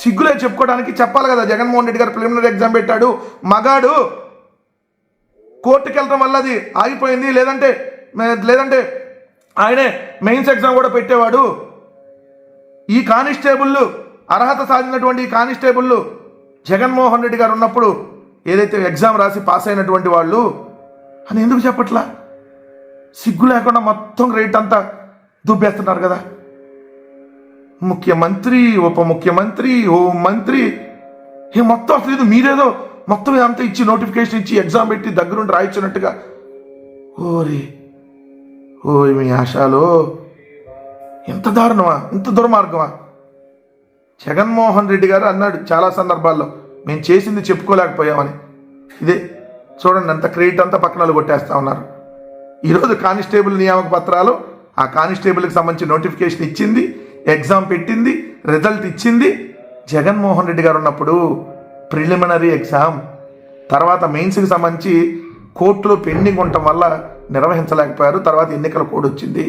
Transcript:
సిగ్గులే చెప్పుకోవడానికి చెప్పాలి కదా. జగన్మోహన్ రెడ్డి గారు ప్రిలిమినరీ ఎగ్జామ్ పెట్టాడు. మగాడు కోర్టుకి వెళ్ళడం వల్ల అది ఆగిపోయింది. లేదంటే లేదంటే ఆయనే మెయిన్స్ ఎగ్జామ్ కూడా పెట్టేవాడు. ఈ కానిస్టేబుల్లు అర్హత సాధించినటువంటి ఈ కానిస్టేబుల్లు జగన్మోహన్ రెడ్డి గారు ఉన్నప్పుడు ఏదైతే ఎగ్జామ్ రాసి పాస్ అయినటువంటి వాళ్ళు అని ఎందుకు చెప్పట్లా? సిగ్గు లేకుండా మొత్తం రేట్ అంతా దుబ్బేస్తున్నారు కదా. ముఖ్యమంత్రి ఉప ముఖ్యమంత్రి హోం మంత్రి. ఏ మొత్తం అసలు ఇది మీరేదో మొత్తం అంతా ఇచ్చి నోటిఫికేషన్ ఇచ్చి ఎగ్జామ్ పెట్టి దగ్గరుండి రాయించినట్టుగా ఓరి ఓయ్ మీ ఆశాలో. ఎంత దారుణమా? ఇంత దుర్మార్గమా? జగన్మోహన్ రెడ్డి గారు అన్నాడు చాలా సందర్భాల్లో మేము చేసింది చెప్పుకోలేకపోయామని. ఇదే చూడండి అంత క్రెడిట్ అంతా పక్కన కొట్టేస్తా ఉన్నారు. ఈరోజు కానిస్టేబుల్ నియామక పత్రాలు ఆ కానిస్టేబుల్కి సంబంధించి నోటిఫికేషన్ ఇచ్చింది. ఎగ్జామ్ పెట్టింది రిజల్ట్ ఇచ్చింది. జగన్మోహన్ రెడ్డి గారు ఉన్నప్పుడు ప్రిలిమినరీ ఎగ్జామ్. తర్వాత మెయిన్స్కి సంబంధించి కోర్టులో పెండింగ్ ఉండటం వల్ల నిర్వహించలేకపోయారు. తర్వాత ఎన్నికల కోడ్ వచ్చింది.